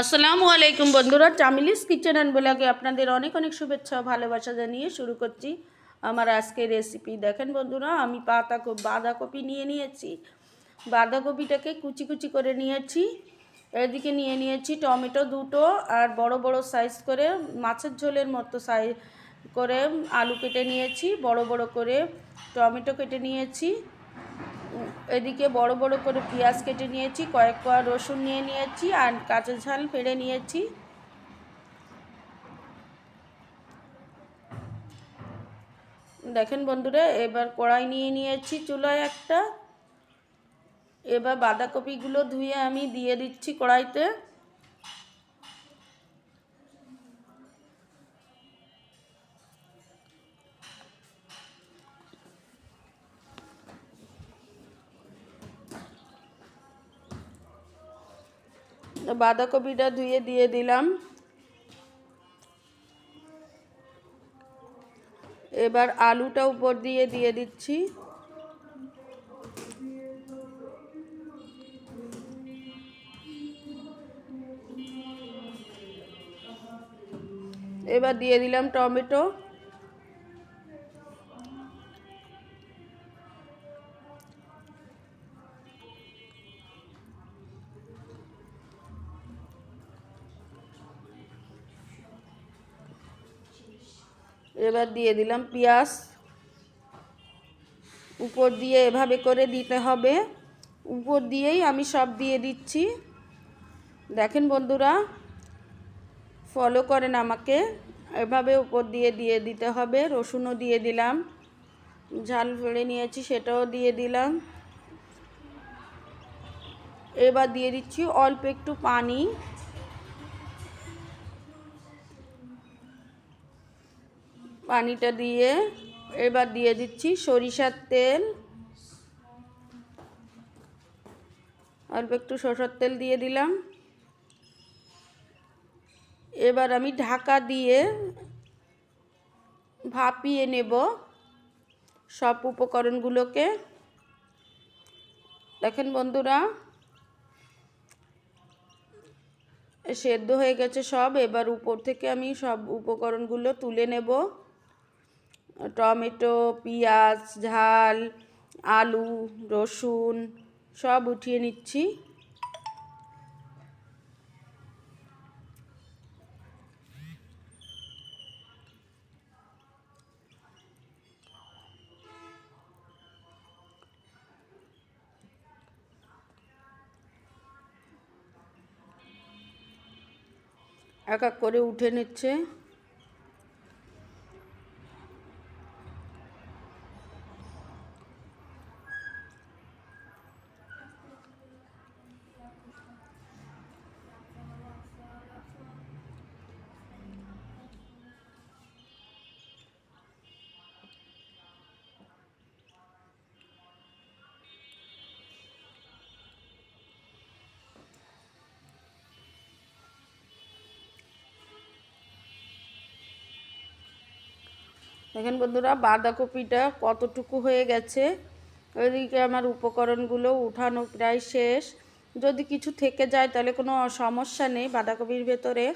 আসসালামু আলাইকুম বন্ধুরা চামিলিস কিচেন অ্যান্ড ব্লগে আপনাদের অনেক অনেক শুভেচ্ছা ভালোবাসা জানিয়ে শুরু করছি আমার আজকের রেসিপি দেখেন বন্ধুরা, আমি পাতা বাঁধাকপি নিয়ে নিয়েছি। বাঁধাকপিটাকে কুচি কুচি করে নিয়েছি। এদিকে নিয়ে নিয়েছি টমেটো দুটো আর বড় বড় সাইজ করে, মাছের ঝোলের মতো সাইজ করে আলু কেটে নিয়েছি। বড় বড় করে টমেটো কেটে নিয়েছি। এদিকে বড় বড় করে পেঁয়াজ কেটে নিয়েছি, কয়েক কোয়া রসুন নিয়ে নিয়েছি, আর কাঁচা ঝাল ফেড়ে নিয়েছি। দেখেন বন্ধুরা, এবার কড়াই নিয়ে নিয়েছি চুলায় একটা। এবার বাঁধাকপিগুলো ধুয়ে আমি দিয়ে দিচ্ছি কড়াইতে। বাঁধাকপিটা ধুয়ে দিয়ে দিলাম। এবার আলুটা উপর দিয়ে দিয়ে দিচ্ছি। এবার দিয়ে দিলাম টমেটো। এবার দিয়ে দিলাম পেঁয়াজ। উপর দিয়ে এভাবে করে দিতে হবে। উপর দিয়েই আমি সব দিয়ে দিচ্ছি। দেখেন বন্ধুরা ফলো করেন আমাকে। এভাবে উপর দিয়ে দিয়ে দিতে হবে। রসুনও দিয়ে দিলাম। ঝাল ফেড়ে নিয়েছি, সেটাও দিয়ে দিলাম। এবার দিয়ে দিচ্ছি অল্প একটু পানি। পানিটা দিয়ে এবার দিয়ে দিচ্ছি সরিষার তেল। অল্প একটু সরষের তেল দিয়ে দিলাম। এবার আমি ঢাকা দিয়ে ভাপিয়ে নেব সব উপকরণগুলোকে। দেখেন বন্ধুরা, সেদ্ধ হয়ে গেছে সব। এবার উপর থেকে আমি সব উপকরণগুলো তুলে নেব। টমেটো পেঁয়াজ ঝাল আলু রসুন সব উঠিয়ে নিচ্ছি। এক এক করে উঠে নিচ্ছে। দেখেন বন্ধুরা, বাঁধাকপিটা কতটুকু হয়ে গেছে? ওইদিকে আমার উপকরণগুলো উঠানো প্রায় শেষ। যদি কিছু থেকে যায় তাহলে কোনো সমস্যা নেই বাঁধাকপির ভেতরে।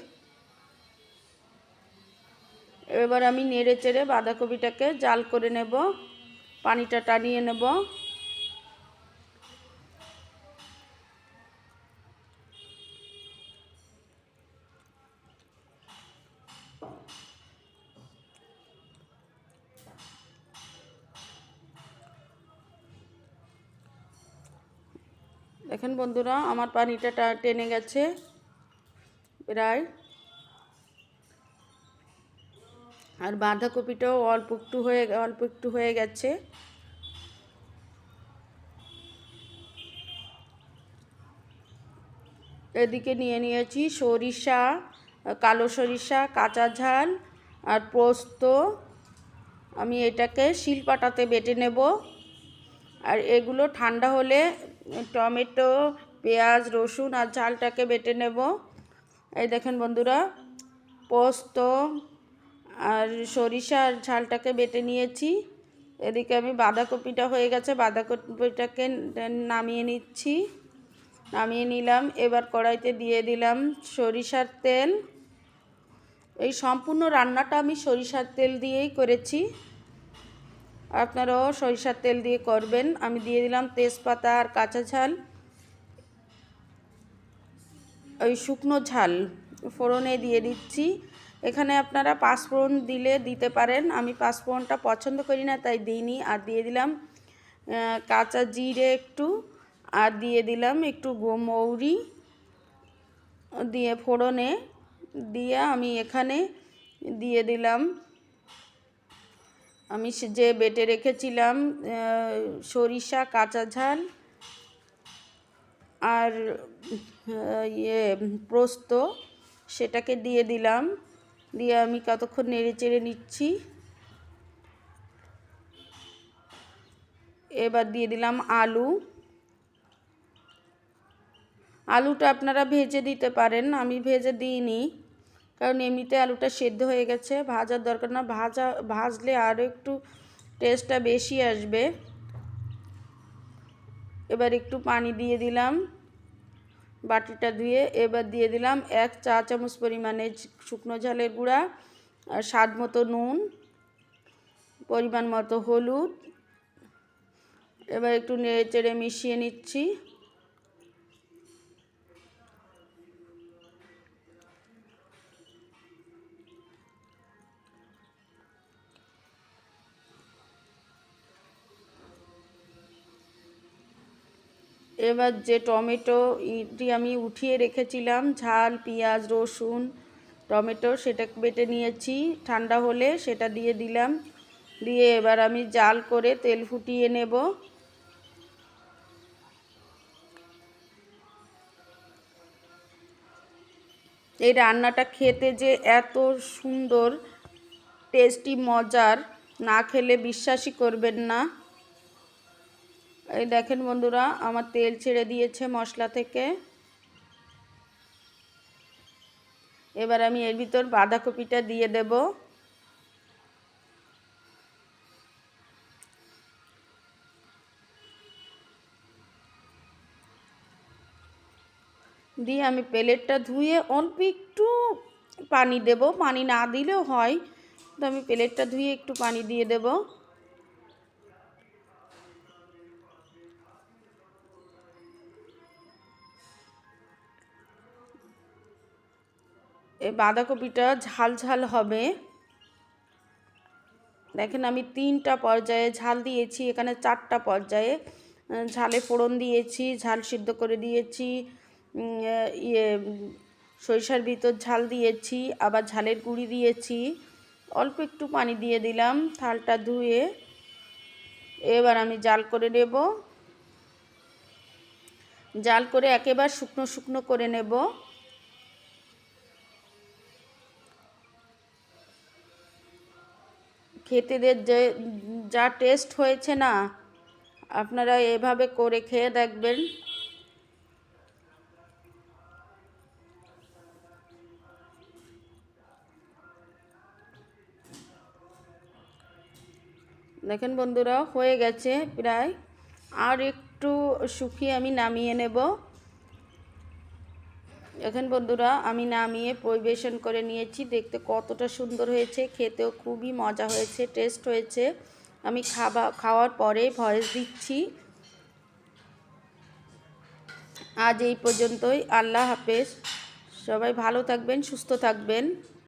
এবার আমি নেড়ে চেড়ে বাঁধাকপিটাকে জাল করে নেব, পানিটা টানিয়ে নেব। দেখেন বন্ধুরা, আমার পানিটা টেনে গেছে প্রায়। আর বাঁধাকপিটাও অল্প একটু হয়ে অল্প একটু হয়ে গেছে। এদিকে নিয়ে নিয়েছি সরিষা, কালো সরিষা, কাঁচা ঝাল আর পোস্ত। আমি এটাকে শিলপাটাতে বেটে নেব। আর এগুলো ঠান্ডা হলে টমেটো, পেঁয়াজ, রসুন আর ঝালটাকে বেটে নেব। এই দেখেন বন্ধুরা, পোস্ত আর সরিষা আর ঝালটাকে বেটে নিয়েছি। এদিকে আমি বাঁধাকপিটা হয়ে গেছে, বাঁধাকপিটাকে নামিয়ে নিচ্ছি। নামিয়ে নিলাম, এবার কড়াইতে দিয়ে দিলাম সরিষার তেল। এই সম্পূর্ণ রান্নাটা আমি সরিষার তেল দিয়েই করেছি। আপনারাও সরিষার তেল দিয়ে করবেন। আমি দিয়ে দিলাম তেজপাতা আর কাঁচা ঝাল। ওই শুকনো ঝাল, ফোড়নে দিয়ে দিচ্ছি। এখানে আপনারা পাঁচফোড়ন দিলে দিতে পারেন। আমি পাঁচফোড়নটা পছন্দ করি না, তাই দিইনি। আর দিয়ে দিলাম কাঁচা জিরে একটু। আর দিয়ে দিলাম একটু মৌরি দিয়ে ফোড়নে। দিয়ে আমি এখানে দিয়ে দিলাম আমি যে বেটে রেখেছিলাম সরিষা, কাঁচা ঝাল আর ইয়ে পোস্ত, সেটাকে দিয়ে দিলাম। দিয়ে আমি কতক্ষণ নেড়ে চেড়ে নিচ্ছি। এবার দিয়ে দিলাম আলু। আলুটা আপনারা ভেজে দিতে পারেন, আমি ভেজে দিইনি। কারণ এমনিতে আলুটা সেদ্ধ হয়ে গেছে, ভাজার দরকার না। ভাজা, ভাজলে আরও একটু টেস্টটা বেশি আসবে। এবার একটু পানি দিয়ে দিলাম, বাটিটা ধুয়ে এবার দিয়ে দিলাম এক চা চামচ পরিমাণে শুকনো ঝালের গুঁড়া আর স্বাদ মতো নুন, পরিমাণ মতো হলুদ। এবার একটু নেড়ে চেড়ে মিশিয়ে নিচ্ছি। এবার যে টমেটো ইটি আমি উঠিয়ে রেখেছিলাম, ঝাল, পেঁয়াজ, রসুন, টমেটো সেটা বেটে নিয়েছি। ঠান্ডা হলে সেটা দিয়ে দিলাম। দিয়ে এবার আমি জাল করে তেল ফুটিয়ে নেব। এই রান্নাটা খেতে যে এত সুন্দর, টেস্টি, মজার, না খেলে বিশ্বাসই করবেন না। এই দেখেন বন্ধুরা, আমার তেল ছেড়ে দিয়েছে মশলা থেকে। এবার আমি এর ভিতর বাঁধাকপিটা দিয়ে দেব। দিয়ে আমি প্লেটটা ধুয়ে অল্প একটু পানি দেব। পানি না দিলেও হয়। তো আমি প্লেটটা ধুয়ে একটু পানি দিয়ে দেবো। বাঁধাকপিটা ঝাল ঝাল হবে। দেখেন আমি তিনটা পর্যায়ে ঝাল দিয়েছি, এখানে চারটা পর্যায়ে ঝালে ফোড়ন দিয়েছি, ঝাল সিদ্ধ করে দিয়েছি ইয়ে সরিষার ভিতর ঝাল দিয়েছি, আবার ঝালের গুঁড়ি দিয়েছি। অল্প একটু পানি দিয়ে দিলাম থালটা ধুয়ে। এবার আমি জাল করে নেব। জাল করে একেবারে শুকনো শুকনো করে নেব। খেতেদের যে, যা টেস্ট হয়েছে না, আপনারা এভাবে করে খেয়ে দেখবেন। দেখেন বন্ধুরা, হয়ে গেছে প্রায়। আর একটু শুকিয়ে আমি নামিয়ে নেব। এখন বন্ধুরা, আমি নামিয়ে পরিবেশন করে নিয়েছি। দেখতে কতটা সুন্দর হয়েছে, খেতেও খুবই মজা হয়েছে টেস্ট হয়েছে। আমি খাবা, খাওয়ার পরে ভয়েস দিচ্ছি। আজ এই পর্যন্তই, আল্লাহ হাফেজ। সবাই ভালো থাকবেন, সুস্থ থাকবেন।